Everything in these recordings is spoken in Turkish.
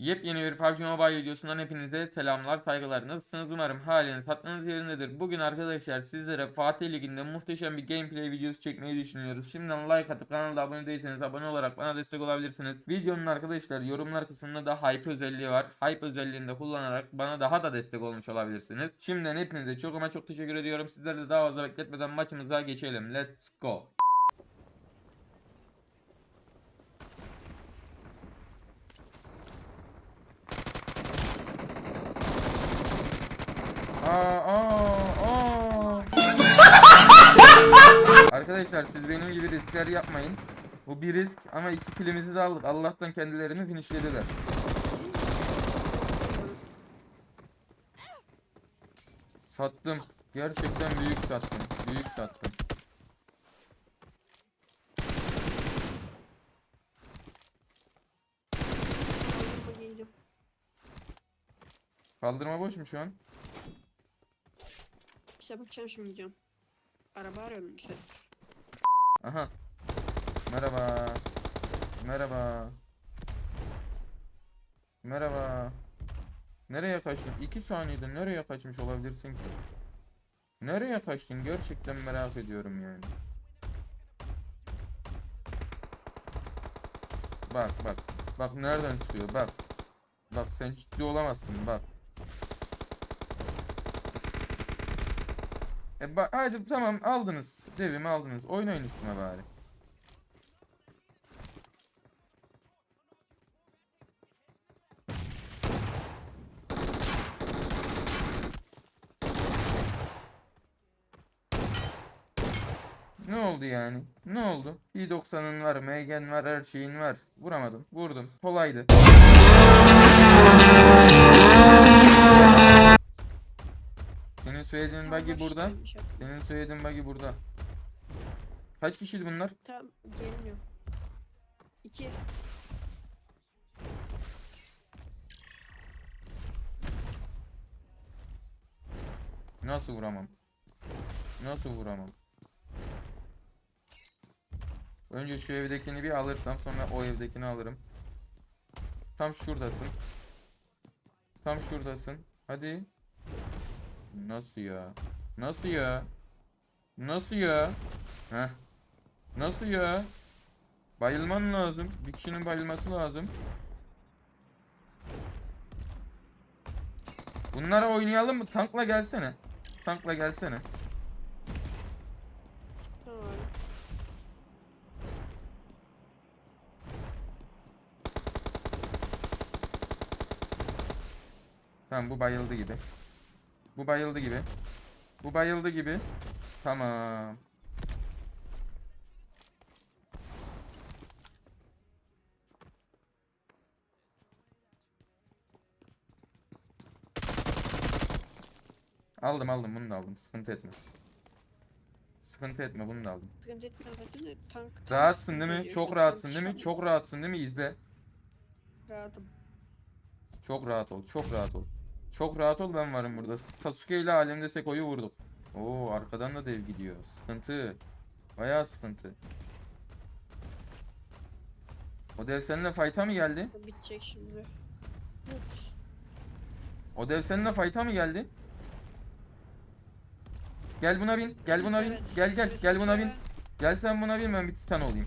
Yepyeni bir PUBG Mobile videosundan hepinize selamlar, saygılar. Nasılsınız? Umarım haliniz, hattınız yerindedir. Bugün arkadaşlar sizlere Fatih Ligi'nde muhteşem bir gameplay videosu çekmeyi düşünüyoruz. Şimdiden like atıp kanala abone değilseniz abone olarak bana destek olabilirsiniz. Videonun arkadaşlar yorumlar kısmında da hype özelliği var. Hype özelliğini de kullanarak bana daha da destek olmuş olabilirsiniz. Şimdiden hepinize çok ama çok teşekkür ediyorum. Sizleri de daha fazla bekletmeden maçımıza geçelim. Let's go. Arkadaşlar siz benim gibi riskler yapmayın. Bu bir risk ama iki kilimizi de aldık. Allah'tan kendilerini finishlediler. Sattım. Gerçekten büyük sattım. Büyük sattım. Kaldırma boş mu şu an? İşte bakacağım şimdi diyorum. Araba arıyorum işte. Aha. Merhaba. Merhaba. Merhaba. Nereye kaçtın? 2 saniyede nereye kaçmış olabilirsin ki? Nereye kaçtın? Gerçekten merak ediyorum yani. Bak bak. Bak nereden çıkıyor bak. Bak sen ciddi olamazsın bak. E hadi tamam aldınız. Devimi aldınız. Oynayın üstüme bari. Ne oldu yani? Ne oldu? P90'ın var, Megan var, her şeyin var. Vuramadım. Vurdum. Kolaydı. Söylediğin Tamam, buggy burada. şey yapayım. Senin söylediğin buggy burada. Kaç kişiydi bunlar? Tamam gelmiyor. İki. Nasıl vuramam? Nasıl vuramam? Önce şu evdekini bir alırsam sonra o evdekini alırım. Tam şuradasın. Tam şuradasın. Hadi. Nasıl ya? Nasıl ya? Nasıl ya? Heh. Nasıl ya? Bayılman lazım. Bir kişinin bayılması lazım. Bunlara oynayalım mı? Tankla gelsene. Tankla gelsene. Tamam. Tamam bu bayıldı gibi. Bu bayıldı gibi. Bu bayıldı gibi. Tamam. Aldım aldım bunu da aldım. Sıkıntı etme. Sıkıntı etme bunu da aldım. Sıkıntı tank. tank Rahatsın değil mi? Çok rahatsın değil mi? Çok rahatsın değil mi? İzle. Rahatım. Çok rahat ol. Çok rahat ol. Çok rahat ol ben varım burada. Sasuke ile Alemde Seko'yu vurduk. Oo arkadan da dev gidiyor. Sıkıntı. Bayağı sıkıntı. O dev seninle fight'a mı geldi? Bitecek şimdi. O dev seninle fight'a mı geldi? Gel buna bin. Gel buna bin. Gel gel. Gel buna bin. Gel sen buna bin ben bir titan olayım.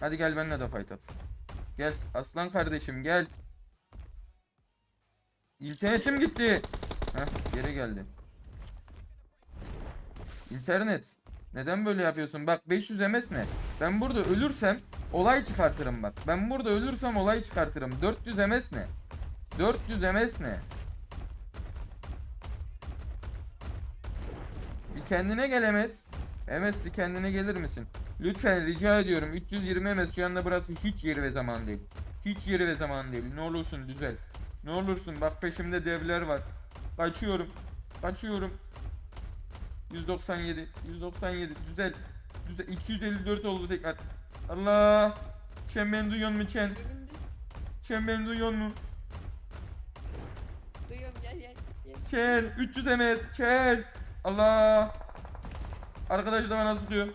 Hadi gel benimle de fight at. Gel aslan kardeşim gel. İnternetim gitti. Heh geri geldi. İnternet. Neden böyle yapıyorsun? Bak 500 MS ne? Ben burada ölürsem olay çıkartırım bak. Ben burada ölürsem olay çıkartırım. 400 MS ne? 400 MS ne? Bir kendine gelemez. MS bir kendine gelir misin? Lütfen rica ediyorum. 320 MS şu anda burası hiç yeri ve zaman değil. Hiç yeri ve zaman değil. Ne olursun düzel. Ne olursun bak peşimde devler var. Kaçıyorum. Kaçıyorum. 197. 197. Düzel. Düzel. 254 oldu tekrar. Allah. Çen beni duyuyor mu Çen? Çen beni duyuyor mu? Duyuyorum gel gel. gel. Çen 300 MS Çen Allah Arkadaş da bana sıkıyor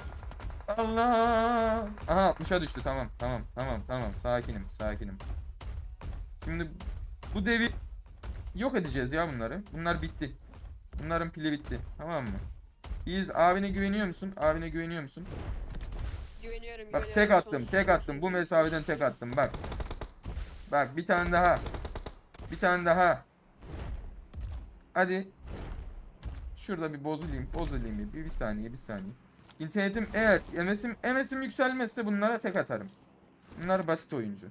Allah. Aha 60'a düştü tamam tamam tamam tamam sakinim sakinim. Şimdi bu devi yok edeceğiz ya bunları. Bunlar bitti. Bunların pili bitti. Tamam mı? Biz abine güveniyor musun? Abine güveniyor musun? Güveniyorum Bak tek attım, tek attım. Bu mesafeden tek attım. Bak. Bak bir tane daha. Bir tane daha. Hadi. Şurada bir bozulayım, bozulayım bir, bir, saniye, bir saniye. İnternetim evet, MS'im, MS'im yükselmezse bunlara tek atarım. Bunlar basit oyuncu.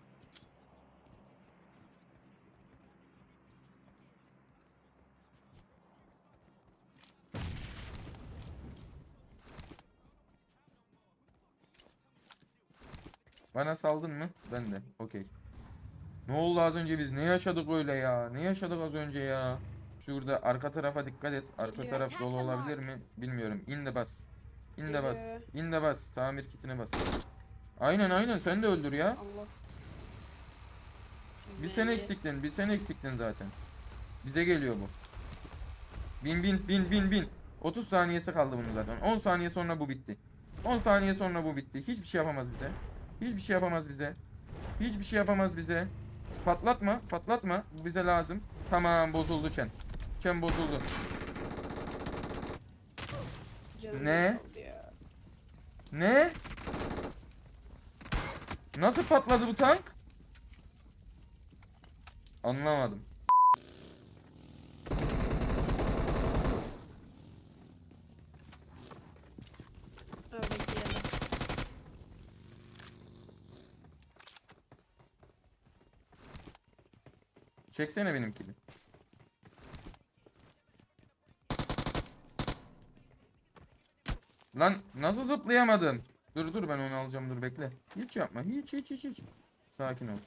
Bana saldın mı? Ben de. Okey. Ne oldu az önce biz? Ne yaşadık öyle ya? Ne yaşadık az önce ya? Şurada arka tarafa dikkat et. Arka taraf dolu olabilir mi? Bilmiyorum. İn de bas. İn de bas. İn de bas. Tamir kitine bas. Aynen aynen sen de öldür ya. Allah. Bir sen eksiktin. Bir sen eksiktin zaten. Bize geliyor bu. Bin bin bin bin bin. 30 saniyesi kaldı bunun zaten. 10 saniye sonra bu bitti. 10 saniye sonra bu bitti. Hiçbir şey yapamaz bize. Hiçbir şey yapamaz bize. Hiçbir şey yapamaz bize. Patlatma, patlatma. Bu bize lazım. Tamam bozuldu Çen. Çen bozuldu. Canım Ne? Ne? Nasıl patladı bu tank? Anlamadım. Ha bekleyelim. Çeksene benimkini. Lan nasıl zıplayamadım? Dur dur ben onu alacağım dur bekle. Hiç yapma hiç hiç hiç hiç. Sakin ol.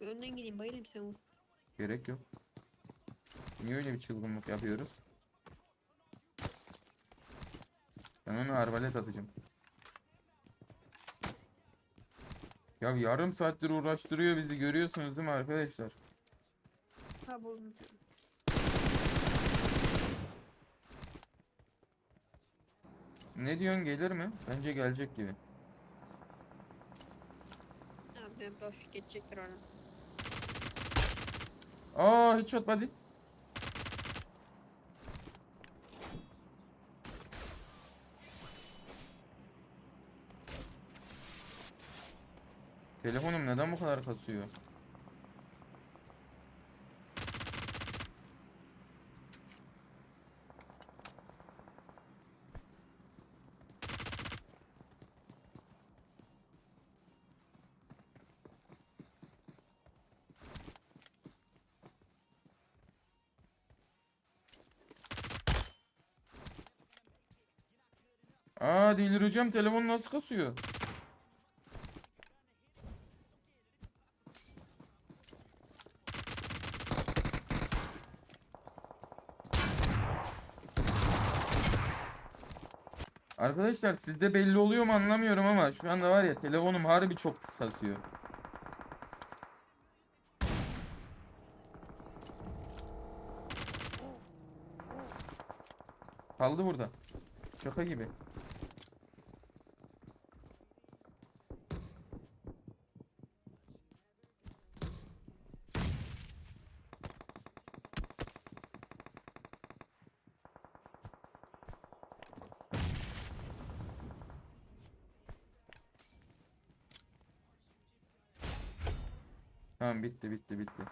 Önden gideyim bayılayım sen vur. Gerek yok. Niye öyle bir çılgınlık yapıyoruz? Ben ona arbalet atacağım. Ya yarım saattir uğraştırıyor bizi görüyorsunuz değil mi arkadaşlar? Ha buldum. Ne diyorsun gelir mi? Bence gelecek gibi. Ben boş geçecektir ona. Aa headshot body. Telefonum neden bu kadar kasıyor? Aa delireceğim telefon nasıl kasıyor? Arkadaşlar sizde belli oluyor mu anlamıyorum ama şu anda var ya telefonum harbi çok pis kasıyor. Kaldı burada. Şaka gibi. Tamam bitti bitti bitti.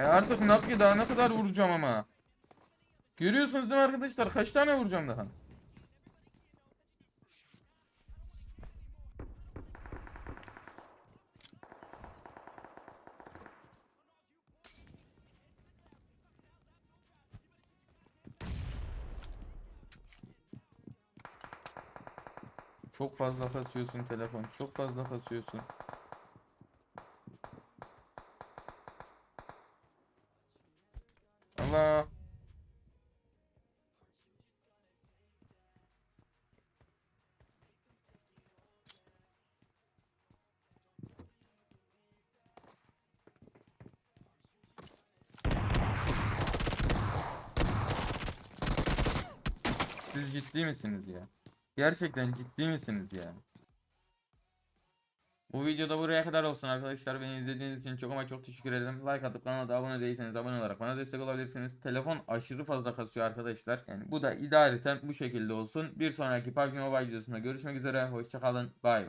E artık ne yapayım daha ne kadar vuracağım ama. Görüyorsunuz değil mi arkadaşlar? Kaç tane vuracağım daha? Çok fazla kasıyorsun telefon. Çok fazla kasıyorsun. Allah. Siz ciddi misiniz ya? Gerçekten ciddi misiniz ya? Bu videoda buraya kadar olsun arkadaşlar. Beni izlediğiniz için çok ama çok teşekkür ederim. Like atıp kanala da abone değilseniz abone olarak bana destek olabilirsiniz. Telefon aşırı fazla kasıyor arkadaşlar. Yani bu da idareten bu şekilde olsun. Bir sonraki PUBG Mobile videosunda görüşmek üzere. Hoşçakalın. Bay bay.